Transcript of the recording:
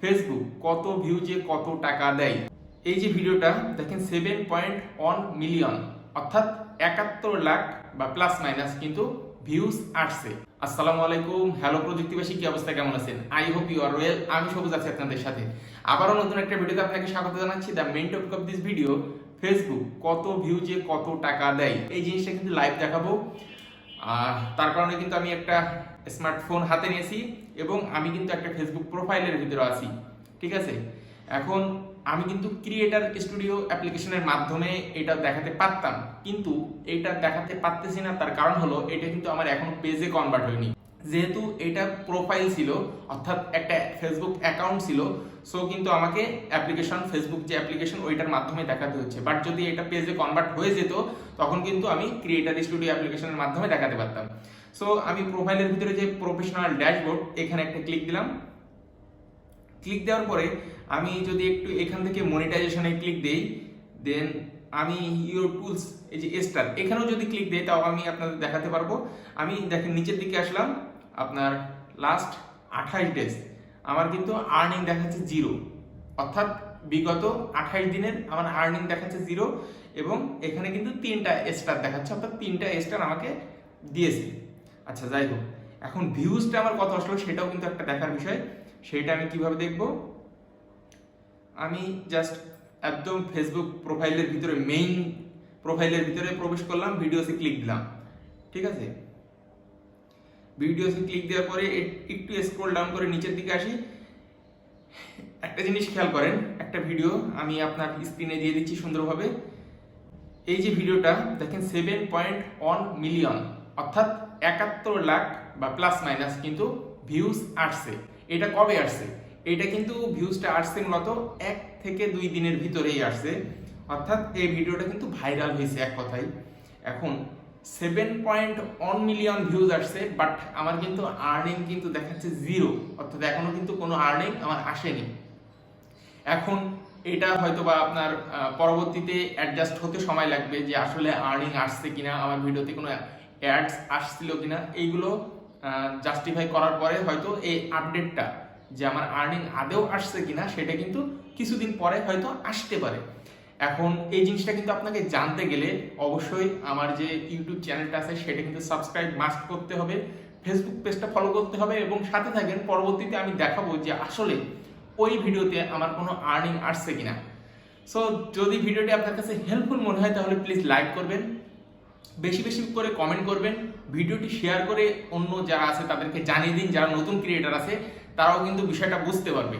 Facebook কত ভিউজে কত টাকা দেয়। এই যে ভিডিওটা, দেখেন সেভেন পয়েন্ট ওয়ান মিলিয়ন অর্থাৎ একাত্তর লাখ বা প্লাস মাইনাস কিন্তু ভিউজ আসছে। আসসালামু আলাইকুম হ্যালো প্রযুক্তিবাসী, কি অবস্থা, কেমন আছেন? I hope you are well আমি সবুজ আছি আপনাদের সাথে। আবারও নতুন একটা ভিডিওতে আপনাকে স্বাগত জানাচ্ছি the main topic of this video Facebook কত ভিউজে কত টাকা দেয়। এই জিনিসটা কিন্তু লাইভ দেখাবো। আর তার কারণে কিন্তু আমি একটা স্মার্টফোন হাতে নিয়েছি। এবং আমি কিন্তু একটা ফেসবুক প্রোফাইলের ভিতরে আছি, ঠিক আছে? এখন আমি কিন্তু ক্রিয়েটার স্টুডিও অ্যাপ্লিকেশনের মাধ্যমে এটা দেখাতে পারতাম, কিন্তু এটা দেখাতে পারতেছি না, তার কারণ হলো এটা কিন্তু আমার এখনও পেজে কনভার্ট হয়নি। যেহেতু এটা প্রোফাইল ছিল, অর্থাৎ একটা ফেসবুক অ্যাকাউন্ট ছিল সো কিন্তু আমাকে অ্যাপ্লিকেশন ফেসবুক যে অ্যাপ্লিকেশন ওইটার মাধ্যমে দেখাতে হচ্ছে। বাট যদি এটা পেজে কনভার্ট হয়ে যেত, তখন কিন্তু আমি ক্রিয়েটার স্টুডিও অ্যাপ্লিকেশনের মাধ্যমে দেখাতে পারতাম। সো আমি প্রোফাইলের ভিতরে যে প্রফেশনাল ড্যাশবোর্ড এখানে একটা ক্লিক দিলাম। ক্লিক দেওয়ার পরে আমি যদি একটু এখান থেকে মনিটাইজেশনে ক্লিক দেই দেন আমি ইউর টুলস এই যে স্টার এখানেও যদি ক্লিক দেই তাও আমি আপনাদের দেখাতে পারব। আমি দেখেন, নিচের দিকে আসলাম, আপনার লাস্ট আঠাশ ডেজ আমার কিন্তু আর্নিং দেখাচ্ছে জিরো অর্থাৎ বিগত আঠাশ দিনের আমার আর্নিং দেখাচ্ছে জিরো এবং এখানে কিন্তু তিনটা স্টার দেখাচ্ছে, অর্থাৎ তিনটা স্টার আমাকে দিয়েছে। আচ্ছা যাই হোক, এখন ভিউজটা আমার কত আসলো সেটাও কিন্তু একটা দেখার বিষয়। সেটা আমি কীভাবে দেখব? আমি জাস্ট একদম ফেসবুক প্রোফাইলের ভিতরে মেইন প্রোফাইলের ভিতরে প্রবেশ করলাম ভিডিওসে ক্লিক দিলাম। ঠিক আছে? ভিডিওসে ক্লিক দেওয়ার পরে একটু স্ক্রল ডাউন করে নিচের দিকে আসি। একটা জিনিস খেয়াল করেন, একটা ভিডিও আমি আপনার স্ক্রিনে দিয়ে দিচ্ছি সুন্দরভাবে। এই যে ভিডিওটা দেখেন সেভেন পয়েন্ট ওয়ান মিলিয়ন অর্থাৎ একাত্তর লাখ বা প্লাস মাইনাস কিন্তু ভিউজ আসছে। এটা কবে আসছে? এটা কিন্তু ভিউজটা আসছে মূলত এক থেকে দুই দিনের ভিতরেই আসছে। অর্থাৎ এই ভিডিওটা কিন্তু ভাইরাল হয়েছে এক কথায়। এখন seven point one million views আসছে বাট আমার কিন্তু আর্নিং কিন্তু দেখাচ্ছে জিরো অর্থাৎ এখনও কিন্তু কোনো আর্নিং আমার আসেনি। এখন এটা হয়তো বা আপনার পরবর্তীতে অ্যাডজাস্ট হতে সময় লাগবে যে আসলে আর্নিং আসছে কিনা, আমার ভিডিওতে কোনো অ্যাডস আসছিল কিনা। এইগুলো জাস্টিফাই করার পরে হয়তো এই আপডেটটা যে আমার আর্নিং আদেও আসছে কিনা সেটা কিন্তু কিছুদিন পরে হয়তো আসতে পারে। এখন এই জিনিসটা কিন্তু আপনাকে জানতে গেলে অবশ্যই আমার যে ইউটিউব চ্যানেলটা আছে সেটা কিন্তু সাবস্ক্রাইব মাস্ট করতে হবে ফেসবুক পেজটা ফলো করতে হবে এবং সাথে থাকেন পরবর্তীতে আমি দেখাবো যে আসলে ওই ভিডিওতে আমার কোনো আর্নিং আসছে কিনা। সো যদি ভিডিওটি আপনার কাছে হেল্পফুল মনে হয় তাহলে প্লিজ লাইক করবেন বেশি বেশি করে কমেন্ট করবেন, ভিডিওটি শেয়ার করে অন্য যারা আছে তাদেরকে জানিয়ে দিন, যারা নতুন ক্রিয়েটার আছে, তারাও কিন্তু বিষয়টা বুঝতে পারবে।